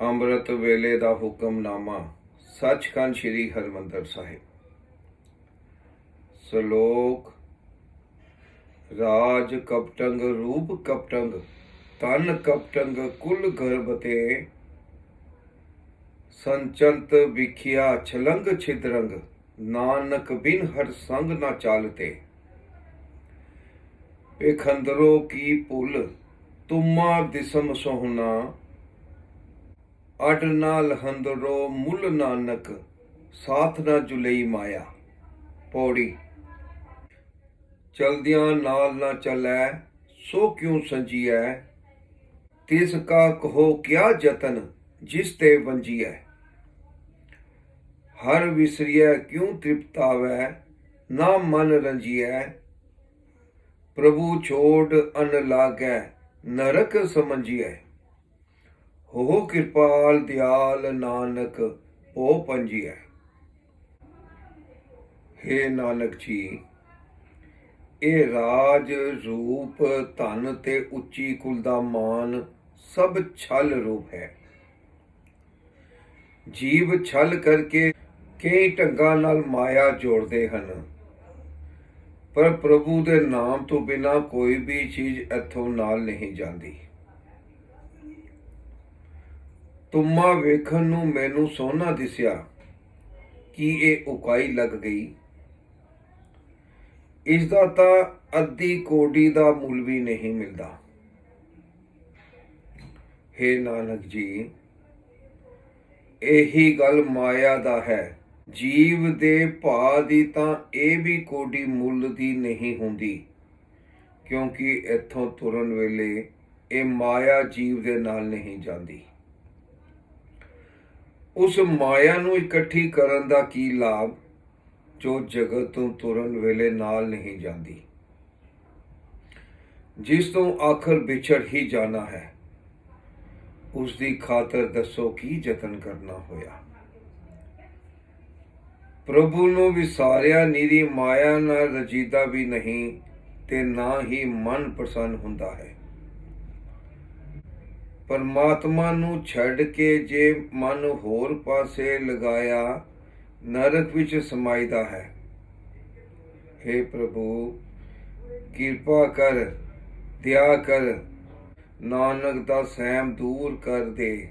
ਅੰਮ੍ਰਿਤ ਵੇਲੇ ਦਾ ਹੁਕਮਨਾਮਾ, ਸੱਚਖੰਡ ਸ੍ਰੀ ਹਰਮੰਦਰ ਸਾਹਿਬ। ਸ਼ਲੋਕ, ਰਾਜ ਕਪਟੰਗ, ਰੂਪ ਕਪਟੰਗ, ਤਨ ਕਪਟੰਗ, ਕੁਲ ਗਰਭਤੇ ਸੰਚੰਤ ਵਿਖਿਆ, ਛਲੰਗ ਛਿਦਰੰਗ, ਨਾਨਕ ਬਿਨ ਹਰ ਸੰਗ ਨਾ ਚਾਲਤੇ ਪੇਖੰਦਰੋ ਕੀ ਭੁੱਲ ਤੁਮਾ ਦਿਸਮ ਸੋਹਣਾ ਅਡ ਨਾ ਲਹੰਦਰੋ ਮੁੱਲ ਨਾਨਕ, ਸਾਥ ਨਾ ਜੁਲਈ ਮਾਇਆ। ਪੌੜੀ। ਚਲਦਿਆਂ ਨਾਲ ਨਾ ਚੱਲੈ, ਸੋ ਕਿਉ ਸੰਜੀਐ? ਤਿਸ ਕਾ ਕਹੋ ਕਿਆ ਯਤਨ, ਜਿਸ ਤੇ ਵੰਜੀਐ? ਹਰ ਵਿਸਰੀਐ ਕਿਉ ਤ੍ਰਿਪਤਾਵੈ, ਨਾ ਮਨ ਰੰਜੀਐ? ਪ੍ਰਭੂ ਛੋੜ ਅਨ ਲਾਗੈ, ਨਰਕ ਸਮਝੀਐ ਹੋ ਕਿਰਪਾਲ ਦਿਆਲ ਨਾਨਕ ਉਹ ਪੰਜੀਐ ਹੇ ਨਾਨਕ ਜੀ, ਇਹ ਰਾਜ ਰੂਪ ਧਨ ਤੇ ਉੱਚੀ ਕੁਲ ਦਾ ਮਾਨ ਸਭ ਛਲ ਰੂਪ ਹੈ। ਜੀਵ ਛਲ ਕਰਕੇ ਕਈ ਢੰਗਾਂ ਨਾਲ ਮਾਇਆ ਜੋੜਦੇ ਹਨ। ਪਰ ਪ੍ਰਭੂ ਦੇ ਨਾਮ ਤੋਂ ਬਿਨਾ ਕੋਈ ਵੀ ਚੀਜ਼ ਇੱਥੋਂ ਨਾਲ ਨਹੀਂ ਜਾਂਦੀ। ਤੁਮਾ ਵੇਖਣ ਨੂੰ ਮੈਨੂੰ ਸੋਹਣਾ ਦਿਸਿਆ। ਕਿ ਇਹ ਉਕਾਈ ਲੱਗ ਗਈ? ਇਸ ਦਾ ਤਾਂ ਅੱਧੀ ਕੋਡੀ ਦਾ ਮੁੱਲ ਵੀ ਨਹੀਂ ਮਿਲਦਾ। ਹੇ ਨਾਨਕ ਜੀ, ਇਹੀ ਗੱਲ ਮਾਇਆ ਦਾ ਹੈ। ਜੀਵ ਦੇ ਭਾ ਦੀ ਤਾਂ ਇਹ ਵੀ ਕੋਡੀ ਮੁੱਲ ਦੀ ਨਹੀਂ ਹੁੰਦੀ, ਕਿਉਂਕਿ ਇੱਥੋਂ ਤੁਰਨ ਵੇਲੇ ਇਹ ਮਾਇਆ ਜੀਵ ਦੇ ਨਾਲ ਨਹੀਂ ਜਾਂਦੀ। ਉਸ ਮਾਇਆ ਨੂੰ ਇਕੱਠੀ ਕਰਨ ਦਾ ਕੀ ਲਾਭ, ਜੋ ਜਗਤ ਤੋਂ ਤੁਰਨ ਵੇਲੇ ਨਾਲ ਨਹੀਂ ਜਾਂਦੀ? ਜਿਸ ਤੋਂ ਆਖਰ ਵਿਛੜ ਹੀ ਜਾਣਾ ਹੈ, ਉਸ ਦੀ ਖਾਤਰ ਦੱਸੋ ਕੀ ਯਤਨ ਕਰਨਾ ਹੋਇਆ? ਪ੍ਰਭੂ ਨੂੰ ਵਿਸਾਰਿਆ ਨੀਰੀ ਮਾਇਆ ਨਾਲ ਰਜੀਦਾ ਵੀ ਨਹੀਂ, ਤੇ ਨਾ ਹੀ ਮਨ ਪ੍ਰਸੰਨ ਹੁੰਦਾ ਹੈ। ਪਰਮਾਤਮਾ ਨੂੰ ਛੱਡ ਕੇ ਜੇ ਮਨ ਹੋਰ ਪਾਸੇ ਲਗਾਇਆ, ਨਰਕ ਵਿੱਚ ਸਮਾਈਦਾ ਹੈ। हे ਪ੍ਰਭੂ, ਕਿਰਪਾ ਕਰ, ਦਇਆ ਕਰ, ਨਾਨਕ ਦਾ ਸਹਿਮ ਦੂਰ ਕਰ ਦੇ।